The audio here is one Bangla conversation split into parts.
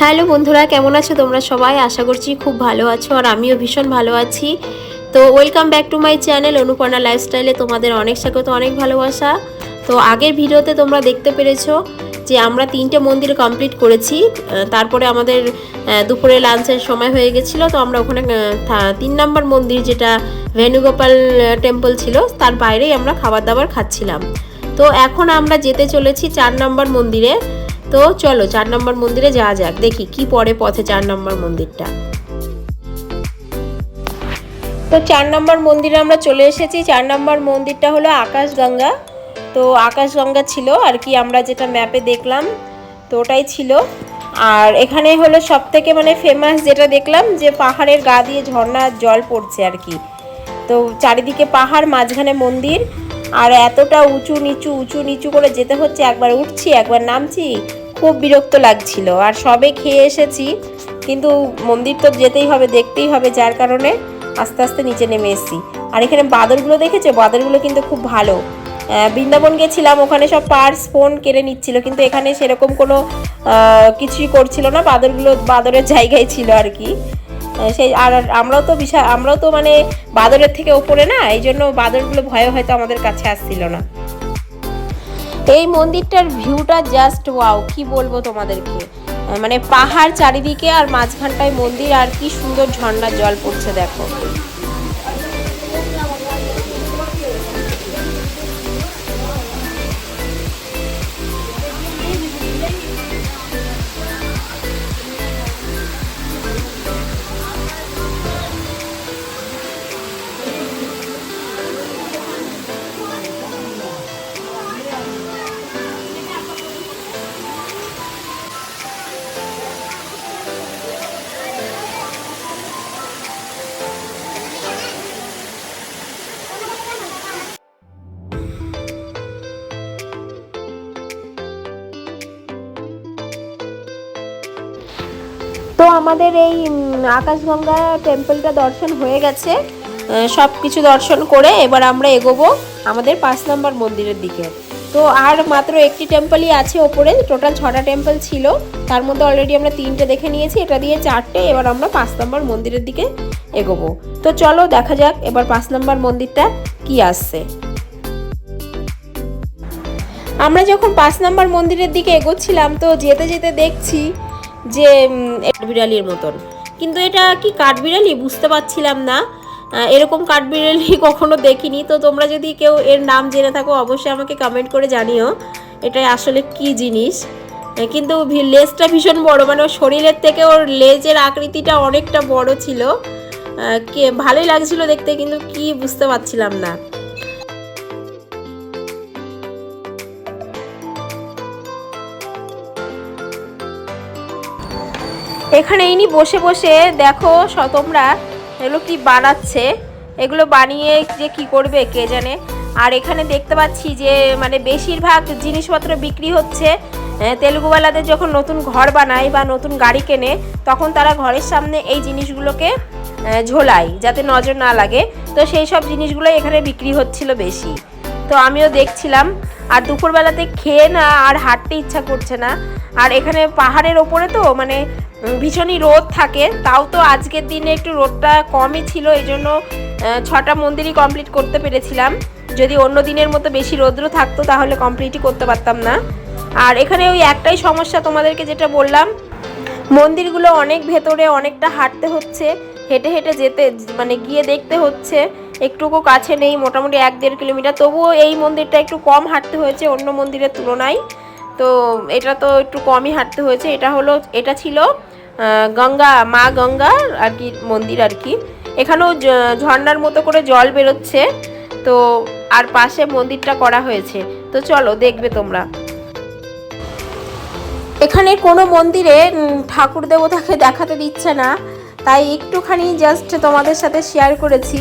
হ্যালো বন্ধুরা, কেমন আছো তোমরা সবাই? আশা করছি খুব ভালো আছো আর আমিও ভীষণ ভালো আছি। তো welcome back to my channel Anuparna লাইফস্টাইলে তোমাদের অনেক স্বাগত, অনেক ভালোবাসা। তো আগের ভিডিওতে তোমরা দেখতে পেরেছ যে আমরা তিনটে মন্দির কমপ্লিট করেছি। তারপরে আমাদের দুপুরে লাঞ্চের সময় হয়ে গেছিল, তো আমরা ওখানে তিন নম্বর মন্দির যেটা ভেনুগোপাল টেম্পল ছিল, তার বাইরেই আমরা খাবার দাবার খাচ্ছিলাম। তো এখন আমরা যেতে চলেছি চার নম্বর মন্দিরে। তো চলো চার নম্বর মন্দিরে যাওয়া যাক। দেখি কি পড়ে পথে চার নম্বর মন্দিরটা। তো চার নম্বর মন্দিরে আমরা চলে এসেছি। চার নম্বর মন্দিরটা হলো আকাশগঙ্গা। তো আকাশগঙ্গা ছিল আর কি, আমরা যেটা ম্যাপে দেখলাম, তো ওটাই ছিল। আর এখানে হলো সব থেকে মানে ফেমাস যেটা দেখলাম, যে পাহাড়ের গা দিয়ে ঝর্ণার জল পড়ছে আর কি। তো চারিদিকে পাহাড়, মাঝখানে মন্দির আর এতটা উঁচু নিচু উঁচু নিচু করে যেতে হচ্ছে, একবার উঠছি, একবার নামছি, খুব বিরক্ত লাগছিল। আর সবে খেয়ে এসেছি, কিন্তু মন্দির তো যেতেই হবে, দেখতেই হবে, যার কারণে আস্তে আস্তে নিচে নেমে এসেছি। আর এখানে বাদরগুলো দেখেছ? বাদরগুলো কিন্তু খুব ভালো। বৃন্দাবন গেছিলাম, ওখানে সব পার্স, ফোন কেড়ে নিচ্ছিল, কিন্তু এখানে সেরকম কোনো কিছুই করছিল না বাদরগুলো বাদরের জায়গায় ছিল আর কি। সেই আর আমরাও তো বিশাল আমরাও তো মানে বাদরের থেকে ওপরে না, এই জন্য বাদরগুলো ভয়ে হয়তো আমাদের কাছে আসছিল না। এই মন্দিরটার ভিউটা জাস্ট ওয়াও কি বলব তোমাদেরকে? মানে পাহাড় চারিদিকে আর মাঝখানটায় মন্দির, আর কি সুন্দর ঝর্ণার জল পড়ছে, দেখো। আমাদের এই আকাশগঙ্গা টেম্পলটা দর্শন হয়ে গেছে। সব কিছু দর্শন করে এবার আমরা এগোবো আমাদের পাঁচ নম্বর মন্দিরের দিকে। তো আর মাত্র একটি টেম্পলই আছে ওপরে টোটাল ছটা টেম্পল ছিল। তার মধ্যে অলরেডি আমরা তিনটে দেখে নিয়েছি, এটা দিয়ে চারটে, এবার আমরা পাঁচ নম্বর মন্দিরের দিকে এগোবো। তো চলো দেখা যাক এবার পাঁচ নম্বর মন্দিরটা কি আসছে। আমরা যখন পাঁচ নম্বর মন্দিরের দিকে এগোচ্ছিলাম, তো যেতে যেতে দেখছি যে উম, এটা বিড়ালির মতন। কিন্তু এটা কি কাঠবিড়ালি? বুঝতে পারছিলাম না। এরকম কাঠবিড়ালি কখনো দেখিনি। তো তোমরা যদি কেউ এর নাম জেনে থাকো অবশ্যই আমাকে কমেন্ট করে জানিও। এটা আসলে কি জিনিস? কিন্তু লেজটা ভীষণ বড়। মানে ওর শরীরের থেকে ওর লেজের আকৃতিটা অনেকটা বড় ছিল। কে ভালোই লাগছিল দেখতে কিন্তু কি বুঝতে পারছিলাম না। এখানে ইনি বসে বসে, দেখো তোমরা এগুলো কি বানাচ্ছে? এগুলো বানিয়ে যে কি করবে, কে জানে? আর এখানে দেখতে পাচ্ছি যে মানে বেশিরভাগ জিনিসপত্র বিক্রি হচ্ছে তেলুগুওয়ালাদের যখন নতুন ঘর বানায় বা নতুন গাড়ি কেনে, তখন তারা ঘরের সামনে এই জিনিসগুলোকে ঝোলায়, যাতে নজর না লাগে। তো সেই সব জিনিসগুলো এখানে বিক্রি হচ্ছিল বেশি। তো আমিও দেখছিলাম। আর দুপুরবেলাতে খেয়ে না আর হাঁটতে ইচ্ছা করছে না। আর এখানে পাহাড়ের ওপরে তো মানে ভীষণই রোদ থাকে। তাও তো আজকের দিনে একটু রোদটা কমই ছিল, এই জন্য ছটা মন্দিরই কমপ্লিট করতে পেরেছিলাম। যদি অন্য দিনের মতো বেশি রৌদ্র থাকতো, তাহলে কমপ্লিটই করতে পারতাম না। আর এখানে ওই একটাই সমস্যা তোমাদেরকে যেটা বললাম, মন্দিরগুলো অনেক ভেতরে অনেকটা হাঁটতে হচ্ছে, হেঁটে হেঁটে যেতে মানে গিয়ে দেখতে হচ্ছে। একটুকু কাছে নেই, মোটামুটি এক দেড় কিলোমিটার। তবুও এই মন্দিরটা একটু কম হাঁটতে হয়েছে অন্য মন্দিরের তুলনায়। তো এটা তো একটু কমই হাঁটতে হয়েছে। এটা হলো, এটা ছিল গঙ্গা, মা গঙ্গার আর কি মন্দির আর কি। এখানেও ঝর্নার মতো করে জল বেরোচ্ছে। তো আর পাশে মন্দিরটা করা হয়েছে। তো চলো, দেখবে তোমরা। এখানে কোনো মন্দিরে ঠাকুর দেবতাকে দেখাতে দিচ্ছে না। তাই একটুখানি জাস্ট তোমাদের সাথে শেয়ার করেছি।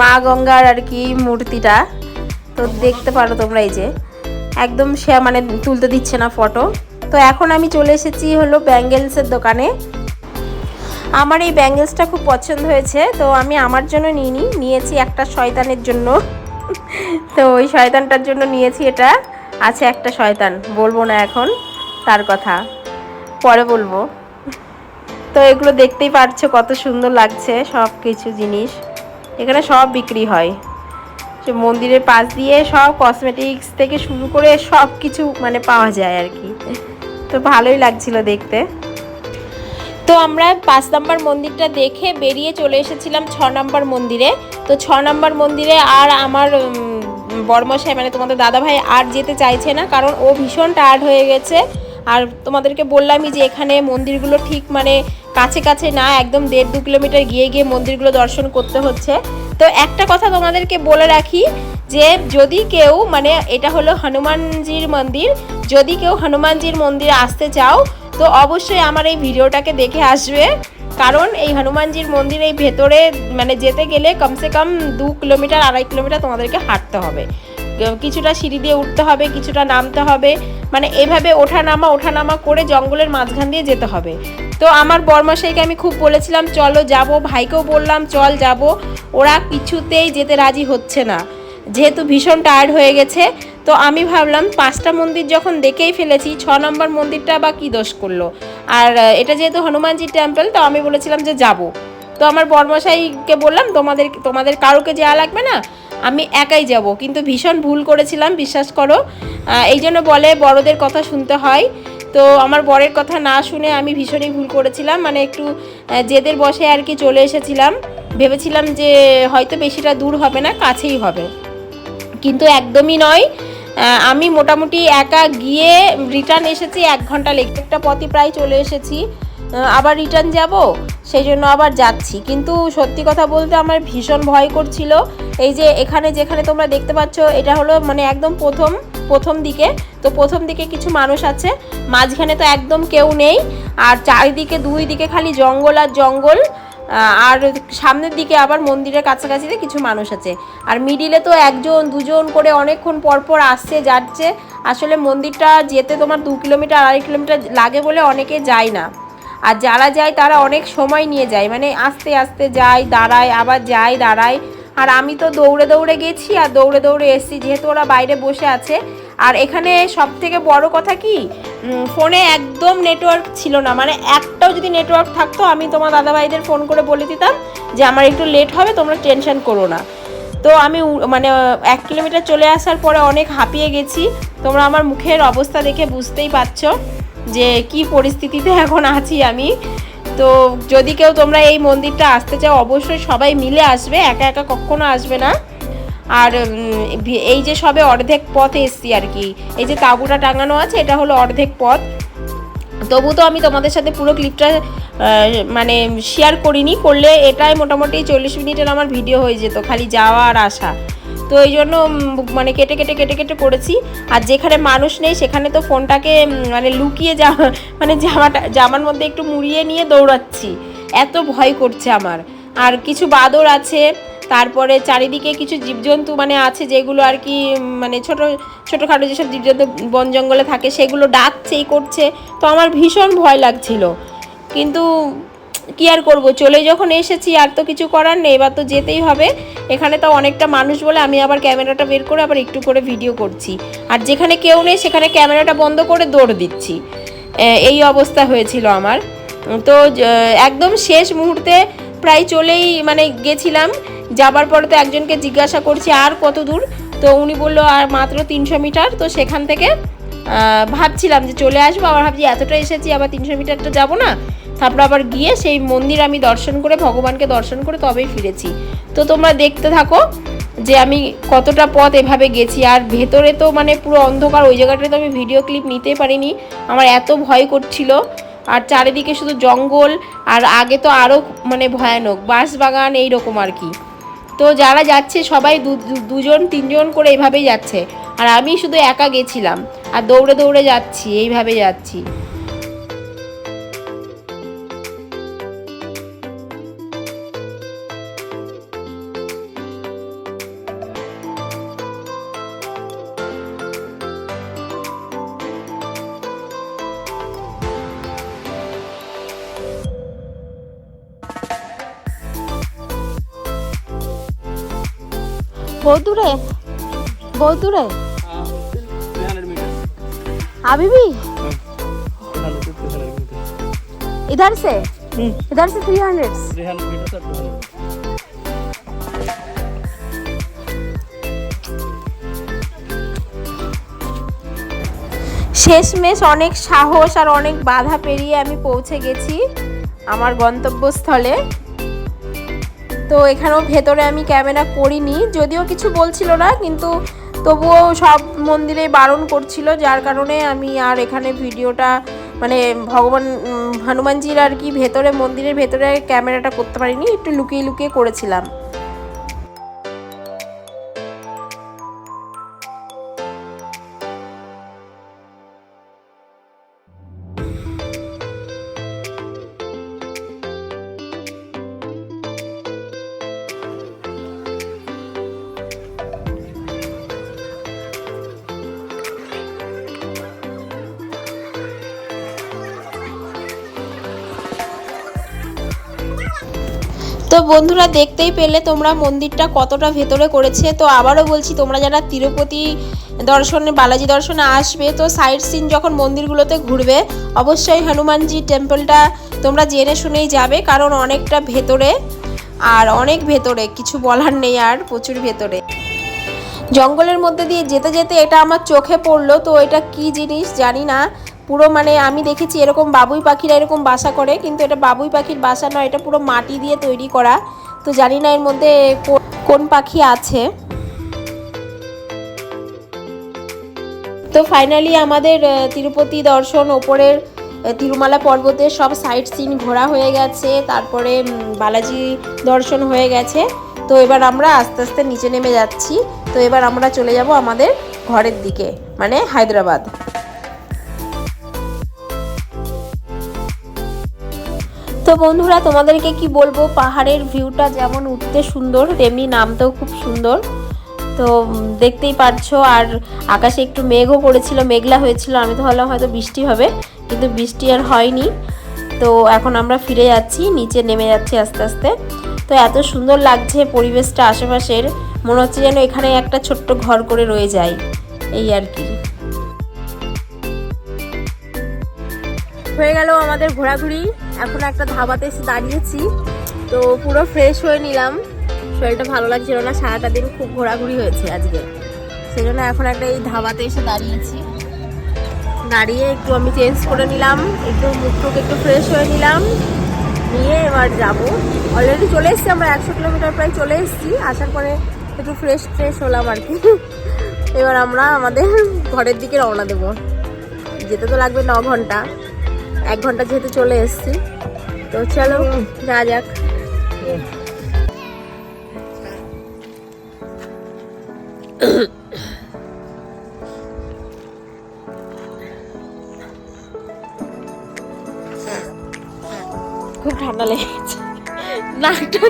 মা গঙ্গার আর কি মূর্তিটা। তো দেখতে পারো তোমরা এই যে। একদম সে মানে তুলতে দিচ্ছে না ফটো তো এখন আমি চলে এসেছি হলো ব্যাঙ্গেলসের দোকানে। আমার এই ব্যাঙ্গেলসটা খুব পছন্দ হয়েছে, তো আমি আমার জন্য নিইনি। নিয়েছি একটা শয়তানের জন্য। তো ওই শয়তানটার জন্য নিয়েছি এটা। আছে একটা শয়তান, বলব না এখন তার কথা। পরে বলব। তো এগুলো দেখতেই পারছ কত সুন্দর লাগছে সব কিছু জিনিস। এখানে সব বিক্রি হয়। সে মন্দিরের পাশ দিয়ে সব কসমেটিক্স থেকে শুরু করে সব কিছু মানে পাওয়া যায় আর কি। তো ভালোই লাগছিল দেখতে। তো আমরা পাঁচ নম্বর মন্দিরটা দেখে বেরিয়ে চলে এসেছিলাম ছ নম্বর মন্দিরে। তো ছ নম্বর মন্দিরে আর আমার উম, বড়মশাই মানে তোমাদের দাদাভাই আর যেতে চাইছে না কারণ ও ভীষণ টায়ার্ড হয়ে গেছে। আর তোমাদেরকে বললামই যে এখানে মন্দিরগুলো ঠিক মানে কাছে কাছে না, একদম দেড় দু কিলোমিটার গিয়ে গিয়ে মন্দিরগুলো দর্শন করতে হচ্ছে। তো একটা কথা তোমাদেরকে বলে রাখি যে, যদি কেউ মানে এটা হলো হনুমানজির মন্দির, যদি কেউ হনুমানজির মন্দিরে আসতে চাও, তো অবশ্যই আমার এই ভিডিওটাকে দেখে আসবে। কারণ এই হনুমানজির মন্দির এই ভেতরে মানে যেতে গেলে কমসে কম দু কিলোমিটার, আড়াই কিলোমিটার তোমাদেরকে হাঁটতে হবে। কিছুটা সিঁড়ি দিয়ে উঠতে হবে, কিছুটা নামতে হবে। মানে এভাবে ওঠা নামা ওঠা নামা করে জঙ্গলের মাঝখান দিয়ে যেতে হবে। তো আমার বর্মাশাইকে আমি খুব বলেছিলাম, চলো যাব। ভাইকেও বললাম, চল যাব। ওরা কিছুতেই যেতে রাজি হচ্ছে না। যেহেতু ভীষণ টায়ার্ড হয়ে গেছে, তো আমি ভাবলাম, পাঁচটা মন্দির যখন দেখেই ফেলেছি, ছ নম্বর মন্দিরটা বা কী দোষ করল? আর এটা যেহেতু হনুমানজি টেম্পল তো আমি বলেছিলাম যে যাব। তো আমার বর্মশাইকে বললাম, তোমাদের তোমাদের কারোকে যাওয়া লাগবে না? আমি একাই যাব। কিন্তু ভীষণ ভুল করেছিলাম, বিশ্বাস করো। এই জন্য বলে বড়দের কথা শুনতে হয়। তো আমার বরের কথা না শুনে আমি ভীষণই ভুল করেছিলাম। মানে একটু জেদের বসে আর কি চলে এসেছিলাম। ভেবেছিলাম যে হয়তো বেশিটা দূর হবে না, কাছেই হবে। কিন্তু একদমই নয়। আমি মোটামুটি একা গিয়ে রিটার্ন এসেছি, এক ঘণ্টা লেগে একটা পথই প্রায় চলে এসেছি। আবার রিটার্ন যাব সেই জন্য আবার যাচ্ছি। কিন্তু সত্যি কথা বলতে আমার ভীষণ ভয় করছিল। এই যে এখানে যেখানে তোমরা দেখতে পাচ্ছ, এটা হলো মানে একদম প্রথম প্রথম দিকে। তো প্রথম দিকে কিছু মানুষ আছে, মাঝখানে তো একদম কেউ নেই। আর চারিদিকে, দুই দিকে খালি জঙ্গল আর জঙ্গল। আর সামনের দিকে আবার মন্দিরের কাছাকাছিতে কিছু মানুষ আছে। আর মিডিলে তো একজন, দুজন করে অনেকক্ষণ পর পর আসছে, যাচ্ছে। আসলে মন্দিরটা যেতে তোমার দু কিলোমিটার, আড়াই কিলোমিটার লাগে বলে অনেকে যায় না। আর যারা যায় তারা অনেক সময় নিয়ে যায়। মানে আস্তে আস্তে যায়, দাঁড়ায়, আবার যায়, দাঁড়ায়। আর আমি তো দৌড়ে দৌড়ে গেছি আর দৌড়ে দৌড়ে এসেছি, যেহেতু ওরা বাইরে বসে আছে। আর এখানে সব থেকে বড় কথা কি? ফোনে একদম নেটওয়ার্ক ছিল না। মানে একটাও যদি নেটওয়ার্ক থাকতো, আমি তোমার দাদাভাইদের ফোন করে বলে দিতাম যে, আমার একটু লেট হবে, তোমরা টেনশন করো না। তো আমি মানে এক কিলোমিটার চলে আসার পরে অনেক হাঁপিয়ে গেছি। তোমরা আমার মুখের অবস্থা দেখে বুঝতেই পারছ। যে কি পরিস্থিতিতে এখন আছি আমি। তো যদি কেউ তোমরা এই মন্দিরটা আসতে চাও, অবশ্যই সবাই মিলে আসবে, একা একা কখনো আসবে না। আর এই যে সবে অর্ধেক পথ এসছি আর কি, এই যে তাঁবুটা টাঙানো আছে, এটা হলো অর্ধেক পথ। তবু তো আমি তোমাদের সাথে পুরো ক্লিপটা মানে শেয়ার করিনি, করলে এটাই মোটামুটি চল্লিশ মিনিটের আমার ভিডিও হয়ে যেত, খালি যাওয়া আর আসা। তো এই জন্য মানে কেটে কেটে কেটে কেটে করেছি আর যেখানে মানুষ নেই, সেখানে তো ফোনটাকে মানে লুকিয়ে যা মানে জামাটা জামার মধ্যে একটু মুড়িয়ে নিয়ে দৌড়াচ্ছি। এত ভয় করছে আমার। আর কিছু বাদর আছে, তারপরে চারিদিকে কিছু জীবজন্তু মানে আছে, যেগুলো আর কি মানে ছোট, ছোটোখাটো যেসব জীবজন্তু বন জঙ্গলে থাকে, সেগুলো ডাকছেই, করছে। তো আমার ভীষণ ভয় লাগছিল। কিন্তু কি আর করব? চলে যখন এসেছি, আর তো কিছু করার নেই। এবার তো যেতেই হবে। এখানে তো অনেকটা মানুষ বলে আমি আবার ক্যামেরাটা বের করে আবার একটু করে ভিডিও করছি। আর যেখানে কেউ নেই, সেখানে ক্যামেরাটা বন্ধ করে দৌড় দিচ্ছি। এই অবস্থা হয়েছিল আমার। তো একদম শেষ মুহূর্তে প্রায় চলেই মানে গেছিলাম। যাবার পরে তো একজনকে জিজ্ঞাসা করছি, আর কত দূর? তো উনি বলল, আর মাত্র তিনশো মিটার। তো সেখান থেকে ভাবছিলাম যে চলে আসব। আবার ভাবছি, এতটা এসেছি, আবার তিনশো মিটারটা যাব না? তারপর আবার গিয়ে সেই মন্দির আমি দর্শন করে, ভগবানকে দর্শন করে তবেই ফিরেছি। তো তোমরা দেখতে থাকো যে আমি কতটা পথ এভাবে গেছি। আর ভেতরে তো মানে পুরো অন্ধকার, ওই জায়গাটায় তো আমি ভিডিও ক্লিপ নিতে পারিনি। আমার এত ভয় করছিল। আর চারিদিকে শুধু জঙ্গল, আর আগে তো আরও মানে ভয়ানক বাঁশ বাগান এইরকম আর কি। তো যারা যাচ্ছে সবাই দুজন, তিনজন করে এইভাবেই যাচ্ছে। আর আমি শুধু একা গেছিলাম। আর দৌড়ে দৌড়ে যাচ্ছি, এইভাবে যাচ্ছি। 300 to 300 meters. इधर से हम्म इधर से three hundred three hundred metre two hundred শেষমেশ অনেক সাহস আর অনেক বাধা পেরিয়ে আমি পৌঁছে গেছি আমার গন্তব্যস্থলে তো এখানেও ভেতরে আমি ক্যামেরা করিনি যদিও কিছু বলছিল না কিন্তু তবুও সব মন্দিরে বারণ করছিল, যার কারণে আমি আর এখানে ভিডিওটা মানে ভগবান হনুমানজির আর কি ভেতরে, মন্দিরের ভেতরে ক্যামেরাটা করতে পারিনি, একটু লুকিয়ে লুকিয়ে করেছিলাম। তো বন্ধুরা দেখতেই পেলে তোমরা মন্দিরটা কতটা ভেতরে করেছে। তো আবারও বলছি, তোমরা যারা তিরুপতি দর্শনে, বালাজি দর্শনে আসবে, তো সাইড সিন যখন মন্দিরগুলোতে ঘুরবে, অবশ্যই হনুমানজি টেম্পলটা তোমরা জেনে শুনেই যাবে, কারণ অনেকটা ভেতরে আর অনেক ভেতরে, কিছু বলার নেই আর, প্রচুর ভেতরে। জঙ্গলের মধ্যে দিয়ে যেতে যেতে এটা আমার চোখে পড়ল, তো এটা কি জিনিস জানি না। পুরো মানে আমি দেখেছি এরকম বাবুই পাখিরা এরকম বাসা করে, কিন্তু এটা বাবুই পাখির বাসা নয়, এটা পুরো মাটি দিয়ে তৈরি করা। তো জানি না এর মধ্যে কোন পাখি আছে। তো ফাইনালি আমাদের তিরুপতি দর্শন ওপরের তিরুমালা পর্বতের সব সাইট সিন ঘোরা হয়ে গেছে, তারপরে বালাজি দর্শন হয়ে গেছে। তো এবার আমরা আস্তে আস্তে নিচে নেমে যাচ্ছি। তো এবার আমরা চলে যাব আমাদের ঘরের দিকে মানে হায়দ্রাবাদ। তো বন্ধুরা, তোমাদেরকে কি বলব? পাহাড়ের ভিউটা যেমন উঠতে সুন্দর, তেমনি নামতেও খুব সুন্দর। তো দেখতেই পারছ, আর আকাশে একটু মেঘও পড়েছিল মেঘলা হয়েছিল। আমি তো ভাবলাম হয়তো বৃষ্টি হবে, কিন্তু বৃষ্টি আর হয়নি। তো, এখন আমরা ফিরে যাচ্ছি, নিচে নেমে যাচ্ছি আস্তে আস্তে। তো, এত সুন্দর লাগছে পরিবেশটা, আশেপাশের। মনে হচ্ছে যেন এখানে একটা ছোট্ট ঘর করে রয়ে যায়। এই আর কি। হয়ে গেল আমাদের ঘোরাঘুরি। এখন একটা ধাবাতে এসে দাঁড়িয়েছি। তো পুরো ফ্রেশ হয়ে নিলাম। শরীরটা ভালো লাগছিল না, সারাটা দিন খুব ঘোরাঘুরি হয়েছে আজকে। সেই জন্য এখন একটা এই ধাবাতে এসে দাঁড়িয়েছি। দাঁড়িয়ে একটু আমি চেঞ্জ করে নিলাম, একটু মুখ টুক একটু ফ্রেশ হয়ে নিলাম। নিয়ে এবার যাব। অলরেডি চলে এসেছি, আমরা একশো কিলোমিটার প্রায় চলে এসেছি। আসার পরে একটু ফ্রেশ ফ্রেশ হলাম আর কি। এবার আমরা আমাদের ঘরের দিকে রওনা দেবো। যেতে তো লাগবে ন ঘণ্টা। এক ঘণ্টা যেহেতু চলে এসেছি। তো চলো যা যাক। খুব ঠান্ডা লেগেছে। নাকটা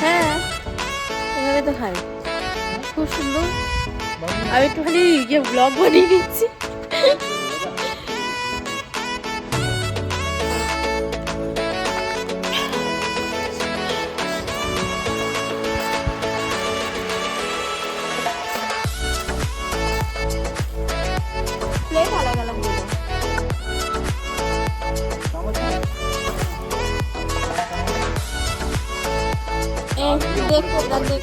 হ্যাঁ এভাবে তো খাই খুব সুন্দর। আমি একটুখানি ইয়ে ব্লগ বানিয়ে নিচ্ছি। দেখ দেখ।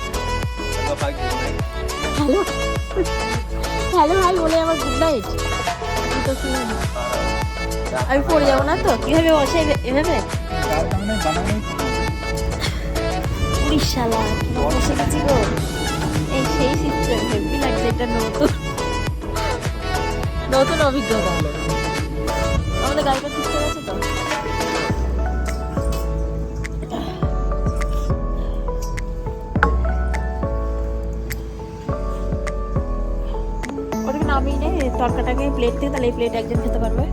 হ্যালো হ্যালো, হাই, বলে আমার গুড নাইট আমি পড়ে যাব না তো, কীভাবে বসে এভাবে? উড়িষ্যালা বসে গেছি গো। এই সেই সিস্টেম হেভি লাগছে, এটা নতুন। নতুন অভিজ্ঞতা। আমাদের গাড়িটা ঠিক আছে তো? তরকাটাকে প্লেট দিয়ে তাহলে এই প্লেট একজন খেতে পারবে।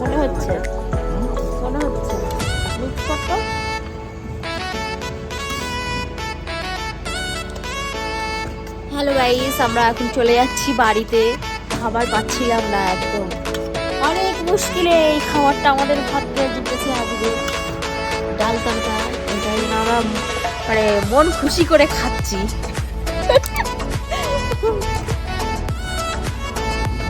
মনে হচ্ছে। মনে হচ্ছে। মিক্স করতো হ্যালো গাইস আমরা এখন চলে যাচ্ছি বাড়িতে। খাবার পাচ্ছিলাম না একদম। অনেক মুশকিলে এই খাবারটা আমাদের ভাগ্যে জুটেছে আজকে। ডাল তরকা এটাই আমরা মানে মন খুশি করে খাচ্ছি।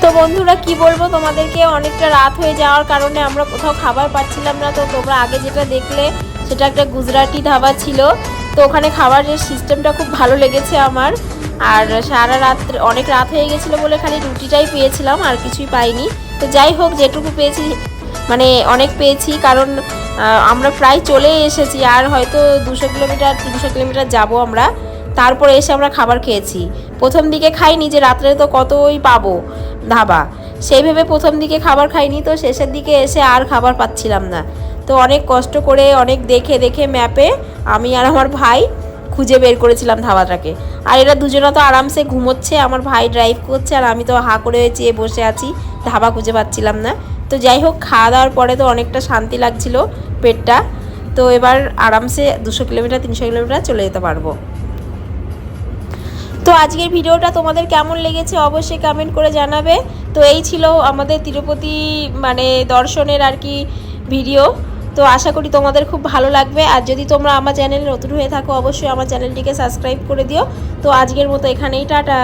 তো বন্ধুরা কি বলব, তোমাদেরকে অনেকটা রাত হয়ে যাওয়ার কারণে আমরা কোথাও খাবার পাচ্ছিলাম না। তো তোমরা আগে যেটা দেখলে, সেটা একটা গুজরাটি ধাবা ছিল। তো ওখানে খাবারের সিস্টেমটা খুব ভালো লেগেছে আমার। আর সারা রাত, অনেক রাত হয়ে গেছিল বলে খালি রুটিটাই পেয়েছিলাম, আর কিছুই পাইনি। তো যাই হোক, যেটুকু পেয়েছি মানে অনেক পেয়েছি, কারণ আমরা প্রায় চলে এসেছি, আর হয়তো দুশো কিলোমিটার, তিনশো কিলোমিটার যাব আমরা। তারপরে এসে আমরা খাবার খেয়েছি। প্রথম দিকে খাইনি যে রাত্রে তো কতই পাবো ধাবা। সেই ভেবে প্রথম দিকে খাবার খাইনি, তো শেষের দিকে এসে আর খাবার পাচ্ছিলাম না। তো অনেক কষ্ট করে, অনেক দেখে দেখে ম্যাপে আমি আর আমার ভাই খুঁজে বের করেছিলাম ধাবাটাকে। আর এরা দুজনে তো আরামসে ঘুমোচ্ছে, আমার ভাই ড্রাইভ করছে, আর আমি তো হা করে চেয়ে বসে আছি, ধাবা খুঁজে পাচ্ছিলাম না। তো যাই হোক, খাওয়া দাওয়ার পরে তো অনেকটা শান্তি লাগছিল পেটটা। তো এবার আরামসে দুশো কিলোমিটার, তিনশো কিলোমিটার চলে যেতে পারব। তো আজকের ভিডিওটা তোমাদের কেমন লেগেছে অবশ্যই কমেন্ট করে জানাবে। তো এই ছিল আমাদের তিরুপতি মানে দর্শনের আর কি ভিডিও। তো আশা করি তোমাদের খুব ভালো লাগবে। আর যদি তোমরা আমার চ্যানেলে নতুন হয়ে থাকো, অবশ্যই আমার চ্যানেলটিকে সাবস্ক্রাইব করে দিও। তো আজকের মতো এখানেই, টাটা।